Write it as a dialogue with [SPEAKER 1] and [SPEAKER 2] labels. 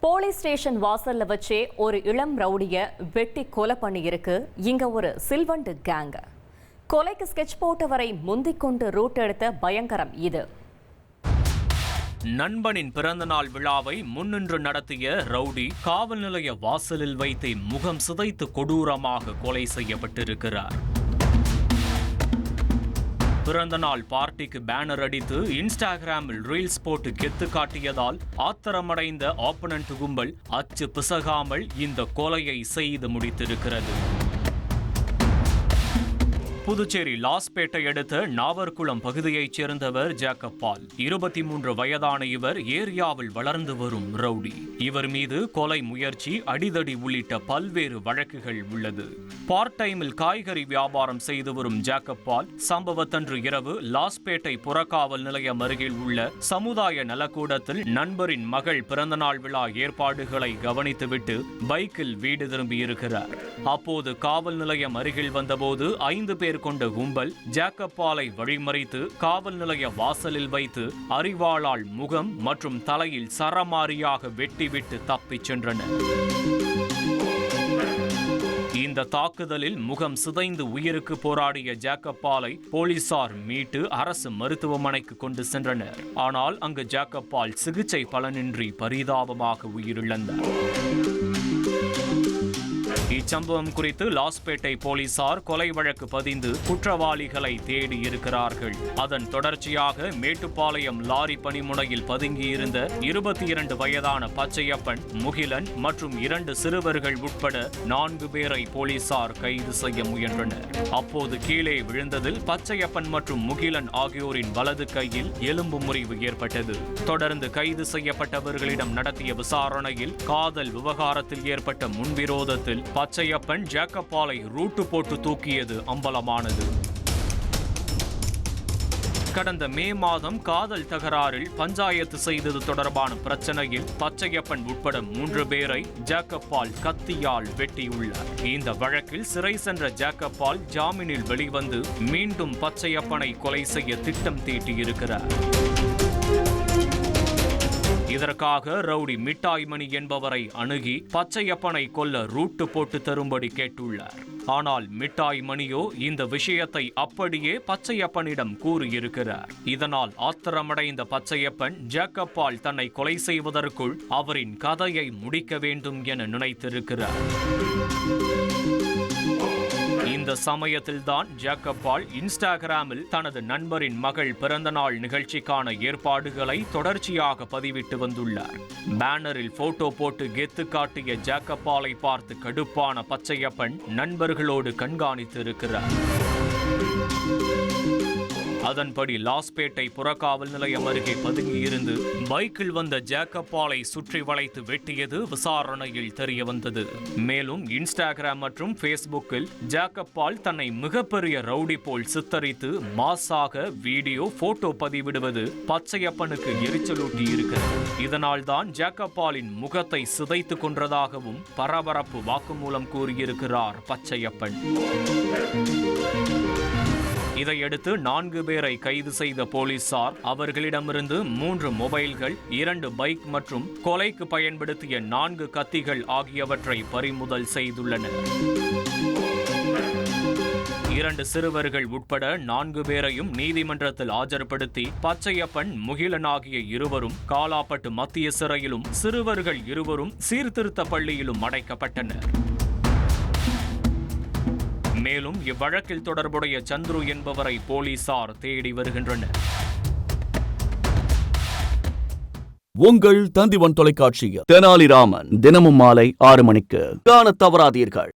[SPEAKER 1] Police station வாசல்ல வச்சே ஒரு இளம் ரவுடிய வெட்டி கொலை பண்ணியிருக்கு. இங்க ஒரு சில்வண்டு கேங் கொலைக்கு ஸ்கெட்ச் போட்டவரை முந்திக் கொண்டு ரூட் எடுத்த பயங்கரம் இது.
[SPEAKER 2] நண்பனின் பிறந்தநாள் விழாவை முன்னின்று நடத்திய ரவுடி காவல் நிலைய வாசலில் வைத்து முகம் சிதைத்து கொடூரமாக கொலை செய்யப்பட்டிருக்கிறார். பிறந்தநாள் பார்ட்டிக்கு பேனர் அடித்து இன்ஸ்டாகிராமில் ரீல்ஸ் போட்டு கெத்து காட்டியதால் ஆத்திரமடைந்த ஆப்பனன்ட் கும்பல் அச்சு பிசகாமல் இந்த கொலையை செய்து முடித்திருக்கிறது. புதுச்சேரி லாஸ்பேட்டை அடுத்த நாவர்குளம் பகுதியைச் சேர்ந்தவர் ஜாக்கப்பால் இருபத்தி மூன்று வயதான இவர் ஏரியாவில் வளர்ந்து வரும் ரவுடி. இவர் மீது கொலை முயற்சி அடிதடி உள்ளிட்ட பல்வேறு வழக்குகள் உள்ளது. பார்ட் டைமில் காய்கறி வியாபாரம் செய்து வரும் ஜாக்கப்பால் சம்பவத்தன்று இரவு லாஸ்பேட்டை புறக்காவல் நிலையம் அருகில் உள்ள சமுதாய நலக்கூடத்தில் நண்பரின் மகள் பிறந்தநாள் விழா ஏற்பாடுகளை கவனித்துவிட்டு பைக்கில் வீடு திரும்பியிருக்கிறார். அப்போது காவல் நிலையம் அருகில் வந்தபோது ஐந்து பேர் கொண்ட கும்பல் ஜாக்கப்பாலை வழிமறித்து காவல் நிலைய வாசலில் வைத்து அறிவாளால் முகம் மற்றும் தலையில் சரமாரியாக வெட்டிவிட்டு தப்பிச் சென்றனர் இந்த தாக்குதலில் முகம் சிதைந்து உயிருக்கு போராடிய ஜாக்கப்பாலை போலீசார் மீட்டு அரசு மருத்துவமனைக்கு கொண்டு சென்றனர். ஆனால் அங்கு ஜாக்கப்பால் சிகிச்சை பலனின்றி பரிதாபமாக உயிரிழந்தார். இச்சம்பவம் குறித்து லாஸ்பேட்டை போலீசார் கொலை வழக்கு பதிந்து குற்றவாளிகளை தேடி இருக்கிறார்கள். அதன் தொடர்ச்சியாக மேட்டுப்பாளையம் லாரி பணிமுனையில் பதுங்கியிருந்த இருபத்தி இரண்டு வயதான பச்சையப்பன் முகிலன் மற்றும் இரண்டு சிறுவர்கள் உட்பட நான்கு பேரை போலீசார் கைது செய்ய முயன்றனர். அப்போது கீழே விழுந்ததில் பச்சையப்பன் மற்றும் முகிலன் ஆகியோரின் வலது கையில் எலும்பு முறிவு ஏற்பட்டது. தொடர்ந்து கைது செய்யப்பட்டவர்களிடம் நடத்திய விசாரணையில் காதல் விவகாரத்தில் ஏற்பட்ட முன்விரோதத்தில் பச்சையப்பன் ஜேக்கப்பாலை ரூட்டு போட்டு தூக்கியது அம்பலமானது. கடந்த மே மாதம் காதல் தகராறில் பஞ்சாயத்து செய்தது தொடர்பான பிரச்சனையில் பச்சையப்பன் உட்பட மூன்று பேரை ஜேக்கப்பால் கத்தியால் வெட்டியுள்ளார். இந்த வழக்கில் சிறை சென்ற ஜேக்கப்பால் ஜாமீனில் வெளிவந்து மீண்டும் பச்சையப்பனை கொலை செய்ய திட்டம் தீட்டியிருக்கிறார். இதற்காக ரவுடி மிட்டாய்மணி என்பவரை அணுகி பச்சையப்பனை கொல்ல ரூட்டு போட்டு தரும்படி கேட்டுள்ளார். ஆனால் மிட்டாய் மணியோ இந்த விஷயத்தை அப்படியே பச்சையப்பனிடம் கூறியிருக்கிறார். இதனால் ஆத்திரமடைந்த பச்சையப்பன் ஜேக்கப்பால் தன்னை கொலை செய்வதற்குள் அவரின் கதையை முடிக்க வேண்டும் என நினைத்திருக்கிறார். இந்த சமயத்தில்தான் ஜேக்கப்பால் இன்ஸ்டாகிராமில் தனது நண்பரின் மகள் பிறந்தநாள் நிகழ்ச்சிக்கான ஏற்பாடுகளை தொடர்ச்சியாக பதிவிட்டு வந்துள்ளார். பேனரில் போட்டோ போட்டு கெத்து காட்டிய ஜேக்கப்பாலை பார்த்து கடுப்பான பச்சையப்பன் நண்பர்களோடு கண்காணித்து இருக்கிறார் அதன்படி லாஸ்பேட்டை புறக்காவல் நிலையம் அருகே பதுங்கியிருந்து பைக்கில் வந்த ஜேக்கப்பாலை சுற்றி வளைத்து வெட்டியது விசாரணையில் தெரிய வந்தது மேலும் இன்ஸ்டாகிராம் மற்றும் ஃபேஸ்புக்கில் ஜேக்கப்பால் தன்னை மிகப்பெரிய ரவுடி போல் சித்தரித்து மாசாக வீடியோ போட்டோ பதிவிடுவது பச்சையப்பனுக்கு எரிச்சலூட்டி இருக்கிறது. இதனால் தான் ஜேக்கப்பாலின் முகத்தை சிதைத்து கொன்றதாகவும் பரபரப்பு வாக்குமூலம் கூறியிருக்கிறார் பச்சையப்பன். இதையடுத்து நான்கு பேரை கைது செய்த போலீசார் அவர்களிடமிருந்து மூன்று மொபைல்கள் இரண்டு பைக் மற்றும் கொலைக்கு பயன்படுத்திய நான்கு கத்திகள் ஆகியவற்றை பறிமுதல் செய்துள்ளனர். இரண்டு சிறுவர்கள் உட்பட நான்கு பேரையும் நீதிமன்றத்தில் ஆஜர்படுத்தி பச்சையப்பன் முகிலன் ஆகிய இருவரும் காலாப்பட்டு மத்திய சிறையிலும் சிறுவர்கள் இருவரும் சீர்திருத்த பள்ளியிலும் அடைக்கப்பட்டனர். மேலும் இவ்வழக்கில் தொடர்புடைய சந்துரு என்பவரை போலீசார் தேடி வருகின்றனர்.
[SPEAKER 3] உங்கள் தந்திவன் தொலைக்காட்சியில் தெனாலிராமன் தினமும் மாலை ஆறு மணிக்கு. காண தவறாதீர்கள்.